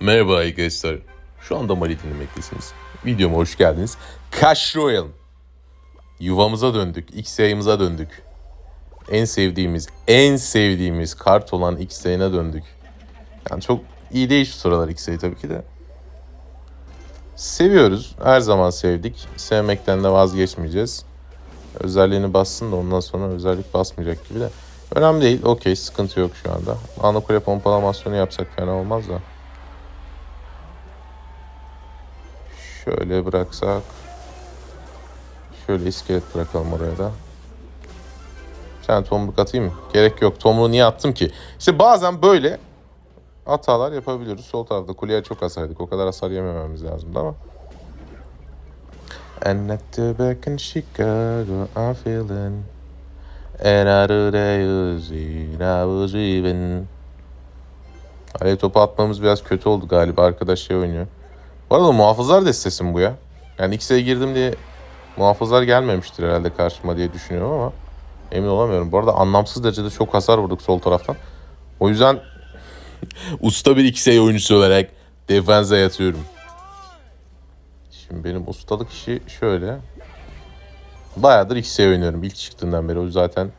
Merhaba arkadaşlar. Şu anda Mali dinlemektesiniz. Videoma hoş geldiniz. Clash Royale. Yuvamıza döndük. X döndük. En sevdiğimiz, en sevdiğimiz kart olan X döndük. Yani çok iyi değil şu sıralar X tabii ki de. Seviyoruz. Her zaman sevdik. Sevmekten de vazgeçmeyeceğiz. Özelliğini bassın da ondan sonra özellik basmayacak gibi de. Önemli değil. Okey sıkıntı yok şu anda. Ana kule pompalamasyonu yapsak fena olmaz da. Şöyle bıraksak. Şöyle iskelet bırakalım oraya da. Bir tane tomruk atayım mı? Gerek yok. Tomruğu niye attım ki? İşte bazen böyle hatalar yapabiliyoruz. Sol tarafta kuleye çok hasardık. O kadar hasar yemememiz lazımdı ama. And at the back in Chicago, I'm feeling. And I do I was even. Alev topu atmamız biraz kötü oldu galiba. Arkadaş şey oynuyor. Bu arada muhafızlar destesi mi bu ya? Yani X'e girdim diye muhafızlar gelmemiştir herhalde karşıma diye düşünüyorum ama emin olamıyorum. Bu arada anlamsız derecede çok hasar vurduk sol taraftan. O yüzden usta bir X'e oyuncusu olarak defense yatıyorum. Şimdi benim ustalık işi şöyle. Bayağıdır X'e oynuyorum ilk çıktığından beri. O zaten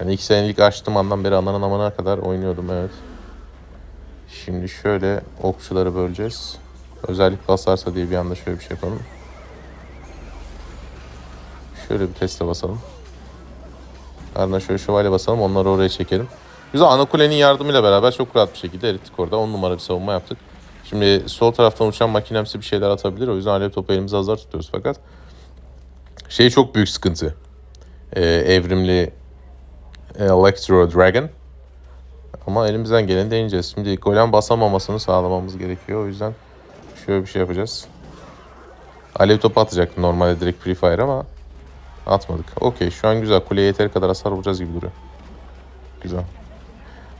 yani ilk açtığım andan beri ananın amana kadar oynuyordum evet. Şimdi şöyle okçuları böleceğiz. Özellik basarsa diye bir anda şöyle bir şey yapalım. Şöyle bir teste basalım. Ardından şöyle şövalye basalım. Onları oraya çekelim. Güzel ana kulenin yardımıyla beraber çok rahat bir şekilde erittik orada. 10 numara bir savunma yaptık. Şimdi sol taraftan uçan makinemsi bir şeyler atabilir. O yüzden alev topu elimize hazır tutuyoruz fakat. Şey çok büyük sıkıntı. Ee, evrimli Electro Dragon. Ama elimizden geleni deneyeceğiz. Şimdi golem basamamasını sağlamamız gerekiyor. O yüzden şöyle bir şey yapacağız. Alev topu atacaktım normalde direkt Free Fire ama atmadık. Okey şu an güzel. Kuleye yeteri kadar hasar vuracağız gibi duruyor. Güzel.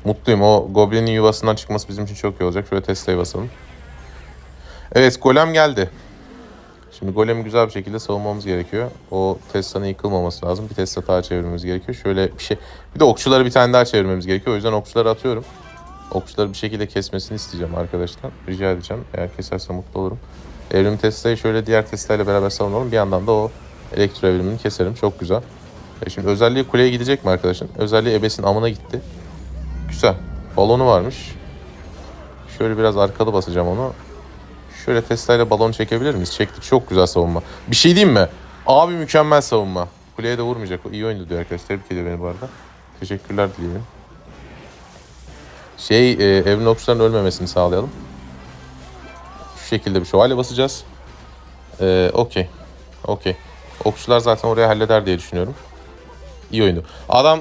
Mutluyum. O Goblin'in yuvasından çıkması bizim için çok iyi olacak. Şöyle Tesla'ya basalım. Evet golem geldi. Şimdi golemi güzel bir şekilde savunmamız gerekiyor. O Tesla'nın yıkılmaması lazım. Bir Tesla daha çevirmemiz gerekiyor. Şöyle bir şey. Bir de okçuları bir tane daha çevirmemiz gerekiyor. O yüzden okçuları atıyorum. Okçuları bir şekilde kesmesini isteyeceğim arkadaşlar. Rica edeceğim. Eğer keserse mutlu olurum. Evrim Tesla'yı şöyle diğer Tesla ile beraber savunalım. Bir yandan da o elektro evrimini keserim. Çok güzel. E şimdi özelliği kuleye gidecek mi arkadaşın? Özelliği ebesin amına gitti. Güzel. Balonu varmış. Şöyle biraz arkalı basacağım onu. Şöyle Tesla ile balon çekebilir miyiz? Çektik. Çok güzel savunma. Bir şey diyeyim mi? Abi mükemmel savunma. Kuleye de vurmayacak. O iyi oynadı diyor arkadaşlar. Tebrik ediyor beni bu arada. Teşekkürler dileyelim. Şey, e, evin okçuların ölmemesini sağlayalım. Şu şekilde bir şövalye basacağız. E, Okey. Okey. Okçular zaten oraya halleder diye düşünüyorum. İyi oyundu. Adam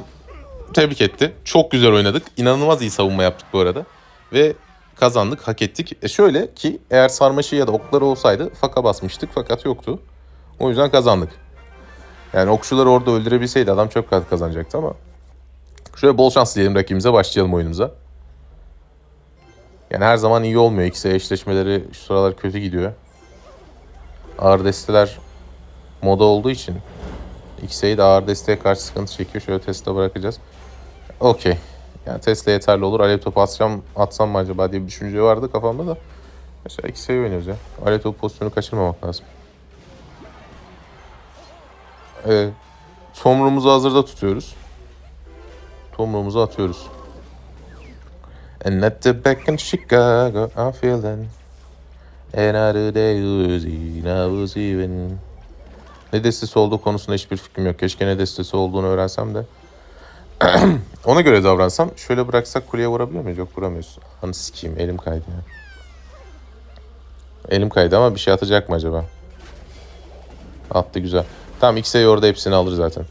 tebrik etti. Çok güzel oynadık. İnanılmaz iyi savunma yaptık bu arada. Ve kazandık, hak ettik. E şöyle ki eğer sarmaşı ya da okları olsaydı faka basmıştık fakat yoktu. O yüzden kazandık. Yani okçuları orada öldürebilseydi adam çok rahat kazanacaktı ama şöyle bol şans diyelim rakibimize başlayalım oyunumuza. Yani her zaman iyi olmuyor. İkisi eşleşmeleri şu sıralar kötü gidiyor. Ağır desteler moda olduğu için X'e de ağır desteğe karşı sıkıntı çekiyor. Şöyle Tesla bırakacağız. Okey. Yani Tesla yeterli olur. Alev topu atsam, atsam mı acaba diye bir düşünce vardı kafamda da. Mesela X'e oynuyoruz ya. Alev topu pozisyonu kaçırmamak lazım. Evet. Tomruğumuzu hazırda tutuyoruz. Tomruğumuzu atıyoruz. And at the back in Chicago, I'm feeling. And I do the Uzi, I was even. Ne destesi olduğu konusunda hiçbir fikrim yok. Keşke ne destesi olduğunu öğrensem de. Ona göre davransam. Şöyle bıraksak kuleye vurabiliyor muyuz? Yok vuramıyoruz. Anı sikeyim elim kaydı ya. Elim kaydı ama bir şey atacak mı acaba? Attı güzel. Tamam X'e orada hepsini alır zaten.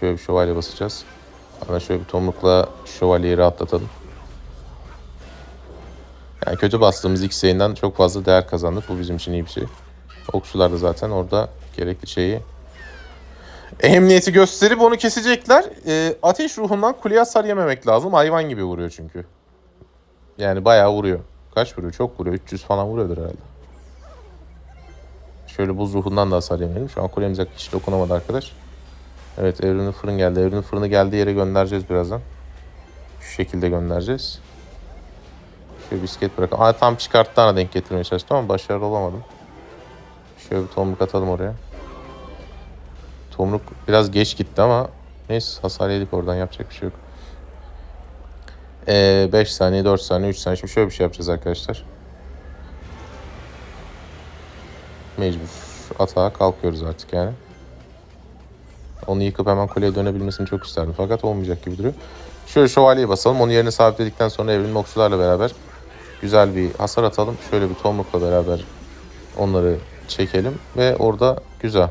Şöyle bir şövalye basacağız. Ama şöyle bir tomrukla şövalyeyi rahatlatalım. Yani kötü bastığımız X yayından çok fazla değer kazandık. Bu bizim için iyi bir şey. Okçular da zaten orada gerekli şeyi emniyeti gösterip onu kesecekler. Ee, ateş ruhundan kuleye hasar yememek lazım. Hayvan gibi vuruyor çünkü. Yani bayağı vuruyor. Kaç vuruyor? Çok vuruyor. 300 falan vuruyordur herhalde. Şöyle buz ruhundan da hasar yemeyelim. Şu an kulemize hiç dokunamadı arkadaş. Evet evrimli fırın geldi. Evrimli fırını geldiği yere göndereceğiz birazdan. Şu şekilde göndereceğiz. Şöyle bisiklet bırakalım. Aa, tam çıkarttı ana denk getirmeye çalıştım ama başarılı olamadım. Şöyle bir tomruk atalım oraya. Tomruk biraz geç gitti ama neyse hasar yedik oradan yapacak bir şey yok. 5 saniye, 4 saniye, 3 saniye. Şimdi şöyle bir şey yapacağız arkadaşlar. Mecbur atağa kalkıyoruz artık yani. Onu yıkıp hemen kuleye dönebilmesini çok isterdim. Fakat olmayacak gibi duruyor. Şöyle şövalyeyi basalım. Onu yerine sabitledikten sonra evrenin okçularla beraber güzel bir hasar atalım. Şöyle bir tomrukla beraber onları çekelim. Ve orada güzel.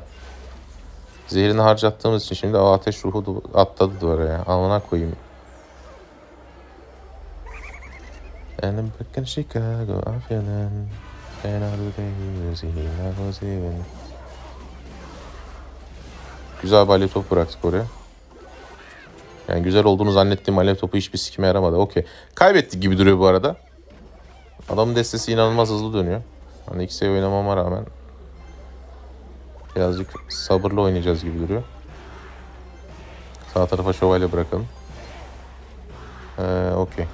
Zehrini harcattığımız için şimdi o ateş ruhu atladı duvara ya. Amına koyayım. And I'm Chicago, I'm feeling And do the even Güzel bir alev topu bıraktık oraya. Yani güzel olduğunu zannettiğim alev topu hiçbir sikime yaramadı. Okey. Kaybettik gibi duruyor bu arada. Adamın destesi inanılmaz hızlı dönüyor. Hani X'e oynamama rağmen birazcık sabırlı oynayacağız gibi duruyor. Sağ tarafa şövalye bırakalım. Ee, Okey.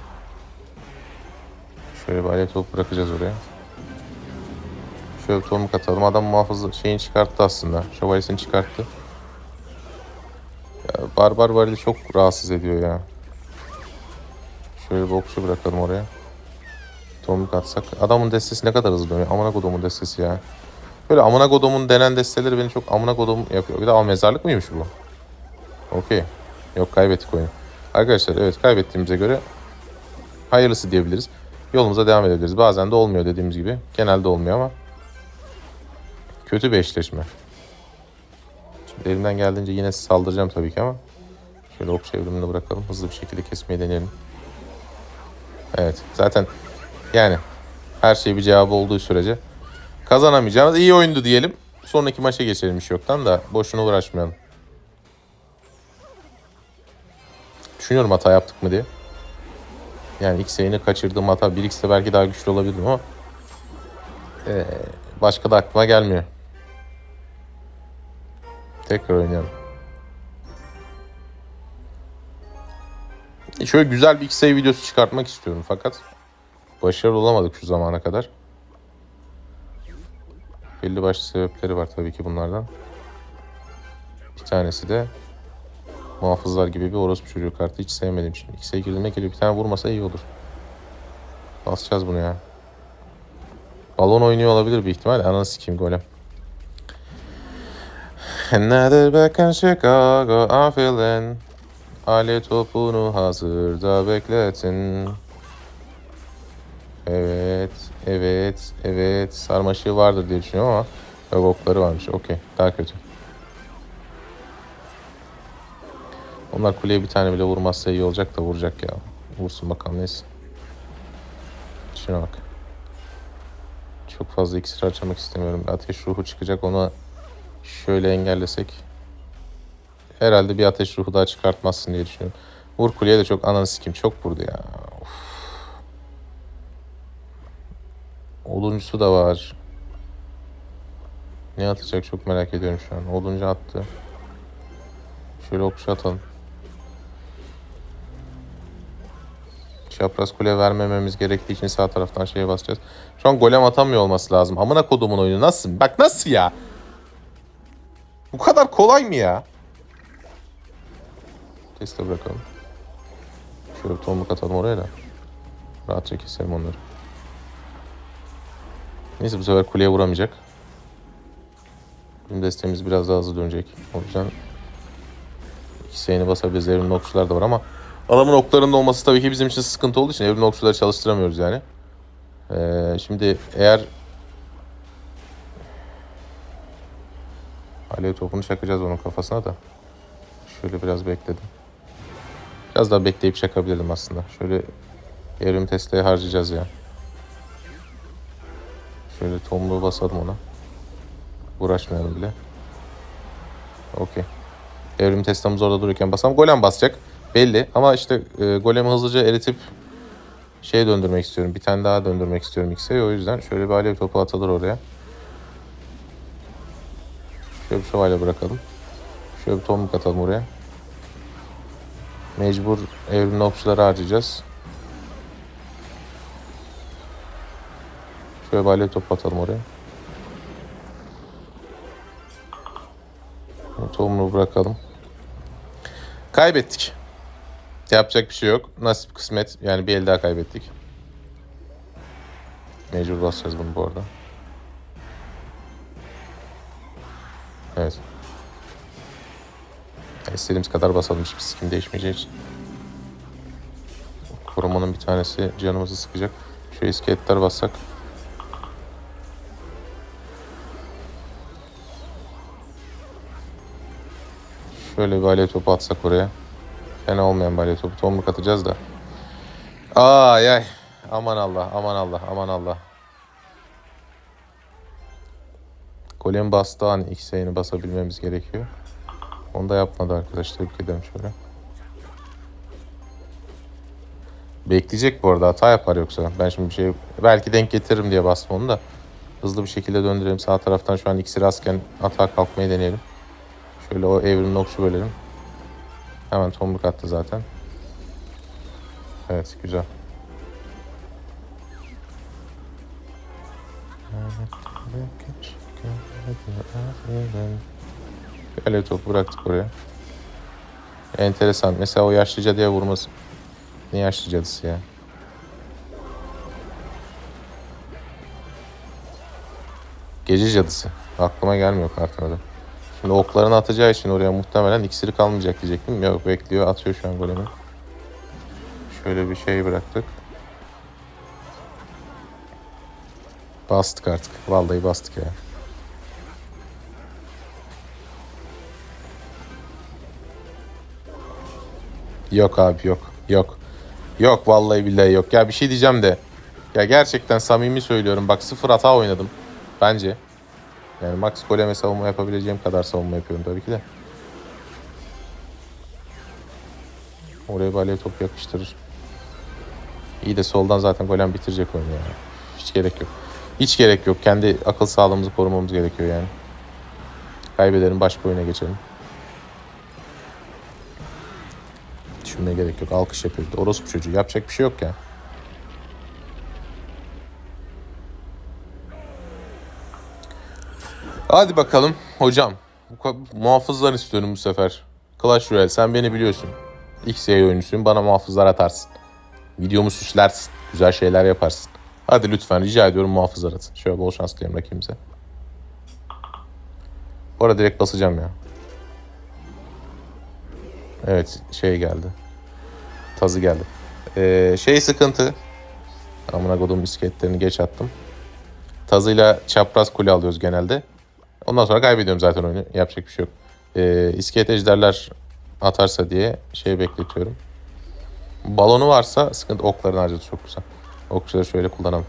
Şöyle bir alev topu bırakacağız oraya. Şöyle bir tomruk. Adam muhafızı şeyini çıkarttı aslında. Şövalyesini çıkarttı. Ya, barbar varili çok rahatsız ediyor ya. Şöyle bir okçu bırakalım oraya. Tomruk atsak. Adamın destesi ne kadar hızlı dönüyor. Amına kodumun destesi ya. Böyle amına kodumun denen desteleri beni çok amına kodum yapıyor. Bir de mezarlık mıymış bu? Okey. Yok kaybettik oyunu. Arkadaşlar evet kaybettiğimize göre hayırlısı diyebiliriz. Yolumuza devam edebiliriz. Bazen de olmuyor dediğimiz gibi. Genelde olmuyor ama kötü bir eşleşme. Elimden geldiğince yine saldıracağım tabii ki ama şöyle ok çevrimini bırakalım. Hızlı bir şekilde kesmeyi deneyelim. Evet zaten yani her şey bir cevabı olduğu sürece kazanamayacağımız iyi oyundu diyelim. Sonraki maça geçelim iş yoktan da boşuna uğraşmayalım. Düşünüyorum hata yaptık mı diye. Yani X yayını kaçırdığım hata 1x'te belki daha güçlü olabilirdim ama ee, başka da aklıma gelmiyor. Tekrar oynayalım. Şöyle güzel bir X videosu çıkartmak istiyorum fakat başarılı olamadık şu zamana kadar. Belli başlı sebepleri var tabii ki bunlardan. Bir tanesi de muhafızlar gibi bir orospu çocuğu kartı hiç sevmedim şimdi. X'e girdiğime geliyor bir tane vurmasa iyi olur. Basacağız bunu ya. Balon oynuyor olabilir bir ihtimal. Ananı sikeyim golem. Another back in Chicago, I'm feeling. Ale topunu hazırda bekletin. Evet, evet, evet. Sarmaşığı vardır diye düşünüyorum ama yok varmış. Okey, daha kötü. Onlar kuleye bir tane bile vurmazsa iyi olacak da vuracak ya. Vursun bakalım neyse. Şuna bak. Çok fazla iksir harcamak istemiyorum. Ateş ruhu çıkacak onu şöyle engellesek. Herhalde bir ateş ruhu daha çıkartmazsın diye düşünüyorum. Vur kuleye de çok ananı sikim. Çok vurdu ya. Of. Oduncusu da var. Ne atacak çok merak ediyorum şu an. Oduncu attı. Şöyle okşu atalım. Çapraz kule vermememiz gerektiği için sağ taraftan şeye basacağız. Şu an golem atamıyor olması lazım. Amına kodumun oyunu nasıl? Bak nasıl ya? Bu kadar kolay mı ya? Teste bırakalım. Şöyle bir tomruk atalım oraya da. Rahatça keselim onları. Neyse bu sefer kuleye vuramayacak. Bizim desteğimiz biraz daha hızlı dönecek. O yüzden iki sayını basabiliriz. Evrimli okçular da var ama adamın oklarının olması tabii ki bizim için sıkıntı olduğu için evrimli okçuları çalıştıramıyoruz yani. Ee, şimdi eğer Alev topunu çakacağız onun kafasına da. Şöyle biraz bekledim. Biraz daha bekleyip çakabilirdim aslında. Şöyle evrim testeye harcayacağız ya. Şöyle tomruğu basalım ona. Uğraşmayalım bile. Okey. Evrim testamız orada dururken basalım. Golem basacak. Belli. Ama işte e, golemi hızlıca eritip şeye döndürmek istiyorum. Bir tane daha döndürmek istiyorum X'e. O yüzden şöyle bir alev topu atılır oraya. Şöyle bir şövalye bırakalım. Şöyle bir tomruk atalım oraya. Mecbur evrimli okçuları harcayacağız. Şöyle balya top atalım oraya. Tohumunu bırakalım. Kaybettik. Yapacak bir şey yok. Nasip kısmet. Yani bir el daha kaybettik. Mecbur basacağız bunu bu arada. Evet. Ya kadar basalım. Hiçbir sikim değişmeyeceği için. Korumanın bir tanesi canımızı sıkacak. Şu iskeletler bassak. Şöyle bir balya topu atsak oraya. Fena olmayan balya topu. Tomruk atacağız da. Ay ay. Aman Allah, aman Allah, aman Allah. Golem bastığı an ilk sayını basabilmemiz gerekiyor. Onu da yapmadı arkadaş. Tebrik ederim şöyle. Bekleyecek bu arada hata yapar yoksa. Ben şimdi bir şey belki denk getiririm diye bastım onu da. Hızlı bir şekilde döndürelim. Sağ taraftan şu an iksir asken hata kalkmayı deneyelim. Şöyle o evrimli okçu bölelim. Hemen tomruk attı zaten. Evet güzel. Şöyle top bıraktık oraya. Enteresan. Mesela o yaşlı cadıya vurması. Ne yaşlı cadısı ya? Gece cadısı. Aklıma gelmiyor kartın. Şimdi oklarını atacağı için oraya muhtemelen iksiri kalmayacak diyecektim. Yok bekliyor. Atıyor şu an golemi. Şöyle bir şey bıraktık. Bastık artık. Vallahi bastık ya. Yok abi yok. Yok. Yok vallahi billahi yok. Ya bir şey diyeceğim de. Ya gerçekten samimi söylüyorum. Bak sıfır hata oynadım. Bence. Yani max goleme savunma yapabileceğim kadar savunma yapıyorum tabii ki de. Oraya balya top yakıştırır. İyi de soldan zaten golem bitirecek oyunu ya. Hiç gerek yok. Hiç gerek yok. Kendi akıl sağlığımızı korumamız gerekiyor yani. Kaybedelim başka oyuna geçelim. Düşünmeye gerek yok. Alkış yapıyor. Orospu çocuğu. Yapacak bir şey yok ya. Hadi bakalım hocam. Muhafızlar istiyorum bu sefer. Clash Royale sen beni biliyorsun. XY oyuncusuyum bana muhafızlar atarsın. Videomu süslersin. Güzel şeyler yaparsın. Hadi lütfen rica ediyorum muhafızlar atın. Şöyle bol şans diliyorum rakibimize. Bu arada direkt basacağım ya. Evet şey geldi. Tazı geldi. Ee, şey sıkıntı. Amına kodum bisikletlerini geç attım. Tazıyla çapraz kule alıyoruz genelde. Ondan sonra kaybediyorum zaten oyunu. Yapacak bir şey yok. Ee, iskelet ejderler atarsa diye şey bekletiyorum. Balonu varsa sıkıntı oklarını harcadı çok güzel. Okçuları şöyle kullanalım.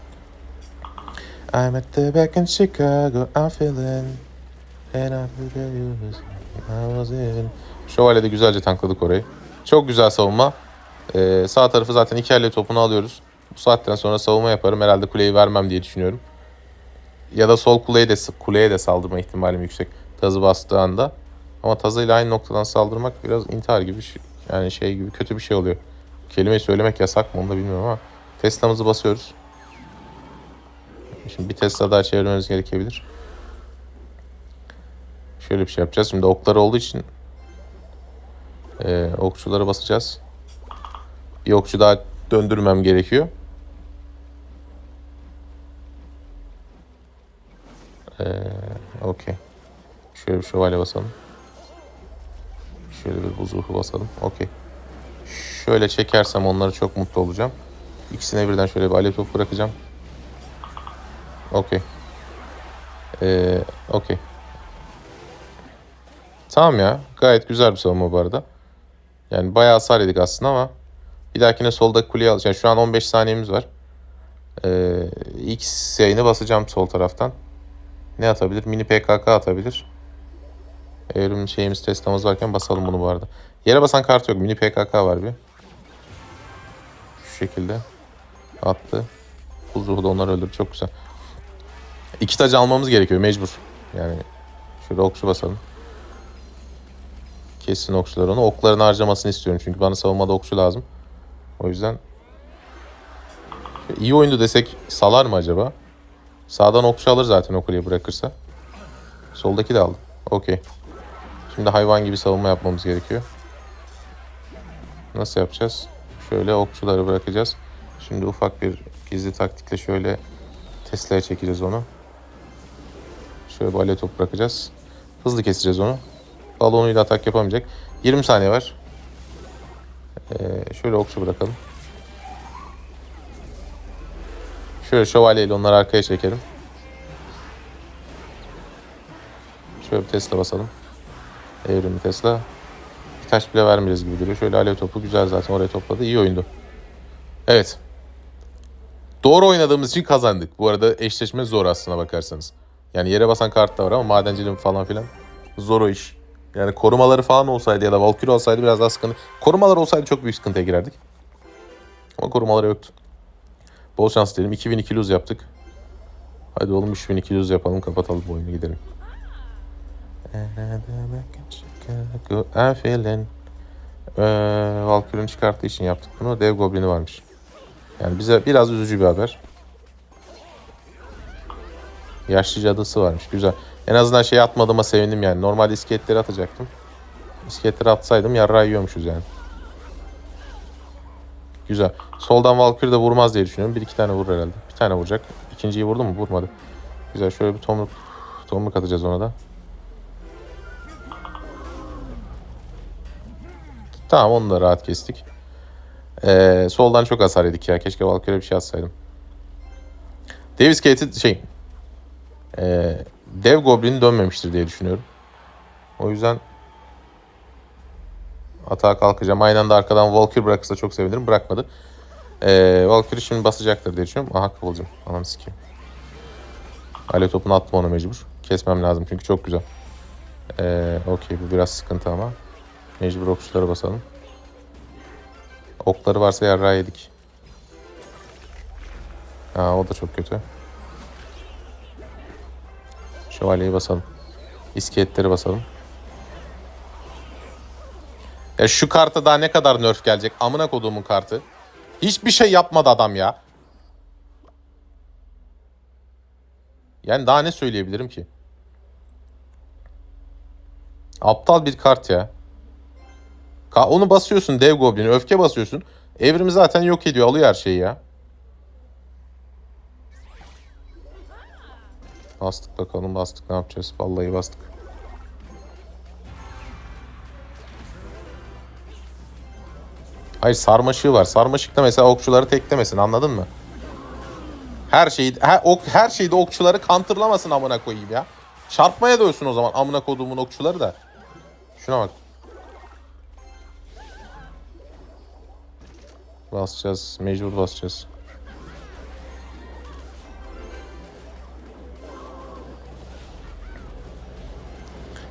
I'm at the back in Chicago, I'm feeling and I feel you I was in. Şövalye de güzelce tankladık orayı. Çok güzel savunma. Ee, sağ tarafı zaten elle topunu alıyoruz. Bu saatten sonra savunma yaparım. Herhalde kuleyi vermem diye düşünüyorum. Ya da sol kuleye de kuleye de saldırma ihtimalim yüksek. Tazı bastığı anda. Ama tazıyla aynı noktadan saldırmak biraz intihar gibi şey- yani şey gibi kötü bir şey oluyor. Kelimeyi söylemek yasak mı onu da bilmiyorum ama Tesla'mızı basıyoruz. Şimdi bir Tesla daha çevirmemiz gerekebilir. Şöyle bir şey yapacağız. Şimdi oklar olduğu için e, okçuları basacağız. Okçu daha döndürmem gerekiyor. Ee, Okey. Şöyle bir şövalye basalım. Şöyle bir buzuhu basalım. Okey. Şöyle çekersem onları çok mutlu olacağım. İkisine birden şöyle bir alev top bırakacağım. Okey. Ee, Okey. Tamam ya. Gayet güzel bir savunma bu arada. Yani bayağı hasar yedik aslında ama bir dahakine soldaki kuleyi alacağım. Şu an 15 saniyemiz var. Ee, X yayını basacağım sol taraftan. Ne atabilir? Mini PKK atabilir. Evrim şeyimiz testamız varken basalım bunu bu arada. Yere basan kart yok. Mini PKK var bir. Şu şekilde. Attı. Kuzuhu da onları öldürdü. Çok güzel. İki tacı almamız gerekiyor mecbur. Yani şöyle okçu basalım. Kessin okçular onu. Okların harcamasını istiyorum çünkü bana savunmada okçu lazım. O yüzden iyi oyundu desek salar mı acaba? Sağdan okçu alır zaten o kuleyi bırakırsa. Soldaki de aldı. Okey. Şimdi hayvan gibi savunma yapmamız gerekiyor. Nasıl yapacağız? Şöyle okçuları bırakacağız. Şimdi ufak bir gizli taktikle şöyle Tesla'ya çekeceğiz onu. Şöyle bale top bırakacağız. Hızlı keseceğiz onu. Balonuyla atak yapamayacak. 20 saniye var. Ee, şöyle okçu bırakalım. Şöyle şövalyeyle onları arkaya çekelim. Şöyle bir Tesla basalım. Evrimli Tesla. Bir taş bile vermeyeceğiz gibi duruyor. Şöyle alev topu güzel zaten oraya topladı. İyi oyundu. Evet. Doğru oynadığımız için kazandık. Bu arada eşleşme zor aslına bakarsanız. Yani yere basan kart da var ama madencilik falan filan zor o iş. Yani korumaları falan olsaydı ya da Valkyrie olsaydı biraz daha sıkıntı. Korumalar olsaydı çok büyük sıkıntıya girerdik. Ama korumaları yoktu. Bol şans diyelim. 2002 lose yaptık. Hadi oğlum 3002 lose yapalım kapatalım bu oyunu gidelim. I'm feeling. Ee, Valkyrie'nin çıkarttığı için yaptık bunu. Dev Goblin'i varmış. Yani bize biraz üzücü bir haber. Yaşlı cadısı varmış. Güzel. En azından şey atmadığıma sevindim yani. Normalde iskeletleri atacaktım. İskeletleri atsaydım yarrağı yiyormuşuz yani. Güzel. Soldan Valkyrie de vurmaz diye düşünüyorum. Bir iki tane vurur herhalde. Bir tane vuracak. İkinciyi vurdu mu? Vurmadı. Güzel. Şöyle bir tomruk, tomruk atacağız ona da. Tamam onu da rahat kestik. Ee, soldan çok hasar yedik ya. Keşke Valkyrie bir şey atsaydım. Davis Gate'i şey... ee, Dev Goblin dönmemiştir diye düşünüyorum. O yüzden atağa kalkacağım. Aynı anda arkadan Valkyrie bırakırsa çok sevinirim. Bırakmadı. Ee, Valkyrie şimdi basacaktır diye düşünüyorum. Aha kıvılcım. Anam sikeyim. Alev topunu attım onu mecbur. Kesmem lazım çünkü çok güzel. Ee, Okey bu biraz sıkıntı ama. Mecbur okçulara basalım. Okları varsa yarrağı yedik. Ha o da çok kötü. Şövalyeyi basalım. İskeletleri basalım. Ya şu karta daha ne kadar nerf gelecek? Amına koduğumun kartı. Hiçbir şey yapmadı adam ya. Yani daha ne söyleyebilirim ki? Aptal bir kart ya. Ka- Onu basıyorsun dev goblini, öfke basıyorsun. Evrimi zaten yok ediyor, alıyor her şeyi ya. Bastık bakalım bastık ne yapacağız? Vallahi bastık. Hayır sarmaşığı var. Sarmaşıkta mesela okçuları teklemesin anladın mı? Her şeyi her, ok, her şeyde okçuları kantırlamasın amına koyayım ya. Çarpmaya dövsün o zaman amına koduğumun okçuları da. Şuna bak. Basacağız. Mecbur basacağız.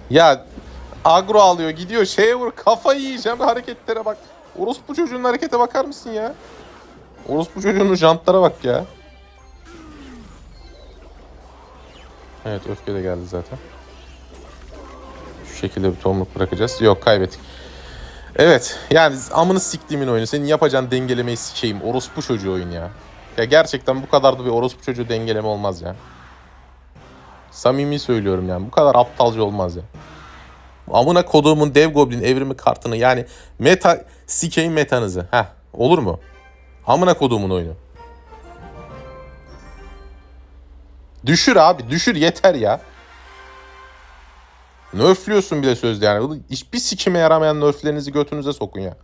Ya agro alıyor gidiyor şeye vur kafayı yiyeceğim hareketlere bak. Orospu çocuğunun harekete bakar mısın ya? Orospu çocuğunun jantlara bak ya. Evet öfke de geldi zaten. Şu şekilde bir tomruk bırakacağız. Yok kaybettik. Evet yani amını siktiğimin oyunu. Senin yapacağın dengelemeyi sikeyim. Orospu çocuğu oyun ya. Ya gerçekten bu kadar da bir orospu çocuğu dengeleme olmaz ya. Samimi söylüyorum yani. Bu kadar aptalca olmaz ya. Amına koduğumun dev goblin evrimi kartını yani meta sikeyim metanızı. Heh olur mu? Amına koduğumun oyunu. Düşür abi düşür yeter ya. Nöflüyorsun bile sözde yani. Hiçbir sikime yaramayan nöflerinizi götünüze sokun ya.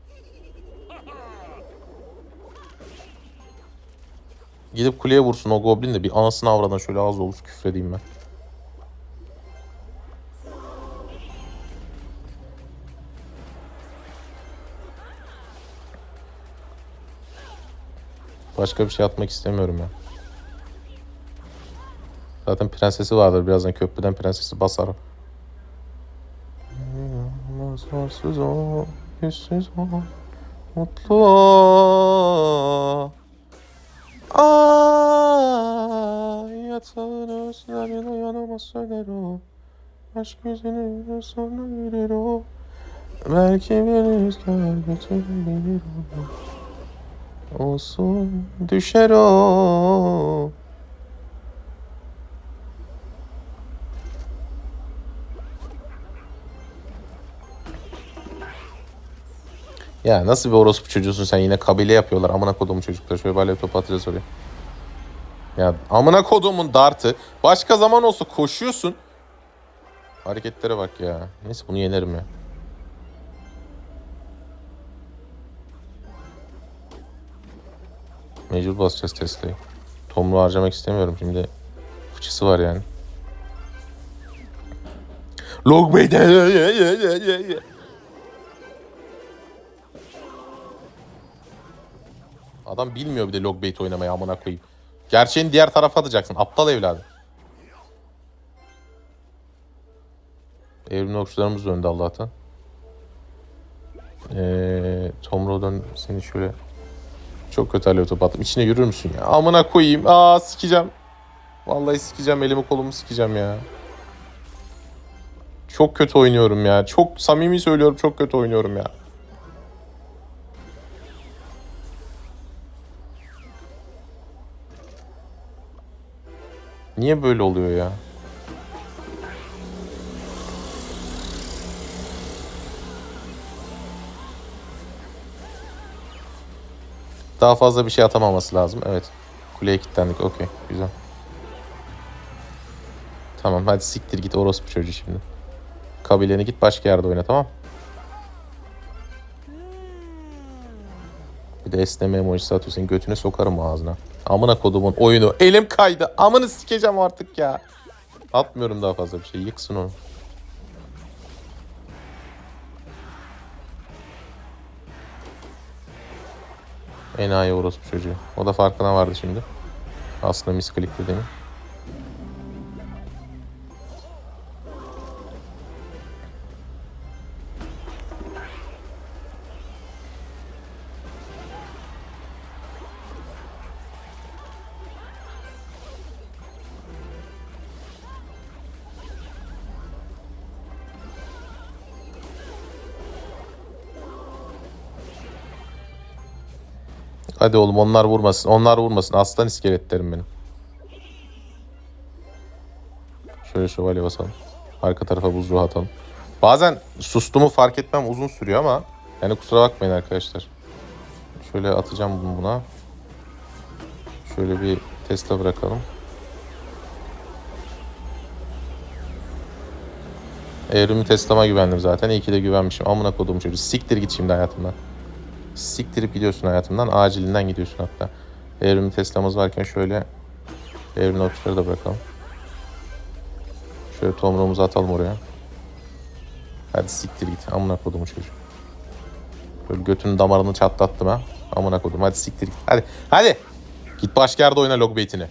Gidip kuleye vursun o goblin de bir anasını avradan şöyle ağız dolusu küfredeyim ben. Başka bir şey atmak istemiyorum ya. Zaten prensesi vardır. Birazdan köprüden prensesi basar. Sorsuz ol, yüzsüz ol, mutlu ol. Ay yatağın özlerine uyanamaz söyler o. Aşk yüzünü sonra yürür o. Belki bir rüzgar götürebilir onu. Olsun düşer o. Ya nasıl bir orospu çocuğusun sen yine kabile yapıyorlar amına kodumun çocuklar. Şöyle böyle top atacağız oraya. Ya amına kodumun dartı. Başka zaman olsa koşuyorsun. Hareketlere bak ya. Neyse bunu yenerim ya. Mecbur basacağız Tesla'yı. Tomruğu harcamak istemiyorum şimdi. Fıçısı var yani. Logbait. Adam bilmiyor bir de logbait oynamayı amına koyayım. Gerçeğini diğer tarafa atacaksın. Aptal evladı. Evrimli okçularımız döndü Allah'tan. Ee, Tom Rodon seni şöyle çok kötü alo top attım. İçine yürür müsün ya? Amına koyayım. Aa sikeceğim. Vallahi sikeceğim. Elimi kolumu sikeceğim ya. Çok kötü oynuyorum ya. Çok samimi söylüyorum. Çok kötü oynuyorum ya. Niye böyle oluyor ya? Daha fazla bir şey atamaması lazım. Evet. Kuleye kilitlendik. Okey. Güzel. Tamam hadi siktir git orospu çocuğu şimdi. Kabileni git başka yerde oyna tamam Bir de esneme emojisi atıyorsun. Götünü sokarım ağzına. Amına kodumun oyunu. Elim kaydı. Amını sikeceğim artık ya. Atmıyorum daha fazla bir şey. Yıksın onu. Enayi orospu çocuğu. O da farkına vardı şimdi. Aslında misklik dediğimi. Hadi oğlum onlar vurmasın. Onlar vurmasın. Aslan iskeletlerim benim. Şöyle şövalye basalım. Arka tarafa buzluğu atalım. Bazen sustumu fark etmem uzun sürüyor ama yani kusura bakmayın arkadaşlar. Şöyle atacağım bunu buna. Şöyle bir testa bırakalım. Evrimi Tesla'ma güvendim zaten. İyi ki de güvenmişim. Amına kodum çocuğu. Siktir git şimdi hayatımdan. Siktirip gidiyorsun hayatımdan. Acilinden gidiyorsun hatta. Evrimli Tesla'mız varken şöyle evrimli okçuları da bırakalım. Şöyle tomruğumuzu atalım oraya. Hadi siktir git. Amına kodumu çocuğu. Böyle götünün damarını çatlattım ha. Amına kodum. Hadi siktir git. Hadi. Hadi. Git başka yerde oyna logbait'ini.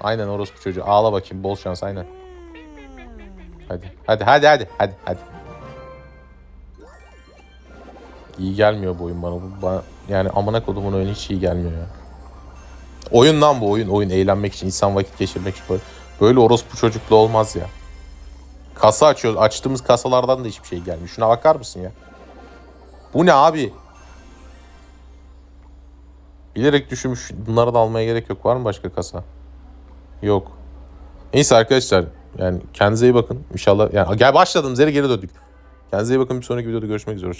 Aynen orospu çocuğu. Ağla bakayım. Bol şans aynen. Hadi. Hadi hadi hadi. Hadi hadi. İyi gelmiyor bu oyun bana. Bana yani amına kodumun oyunu hiç iyi gelmiyor ya. Oyun lan bu oyun. Oyun eğlenmek için, insan vakit geçirmek için böyle. Böyle orospu çocuklu olmaz ya. Kasa açıyoruz. Açtığımız kasalardan da hiçbir şey gelmiyor. Şuna bakar mısın ya? Bu ne abi? Bilerek düşünmüş. Bunları da almaya gerek yok. Var mı başka kasa? Yok. Neyse arkadaşlar. Yani kendinize iyi bakın. İnşallah. Yani gel başladığımız yere geri döndük. Kendinize iyi bakın. Bir sonraki videoda görüşmek üzere.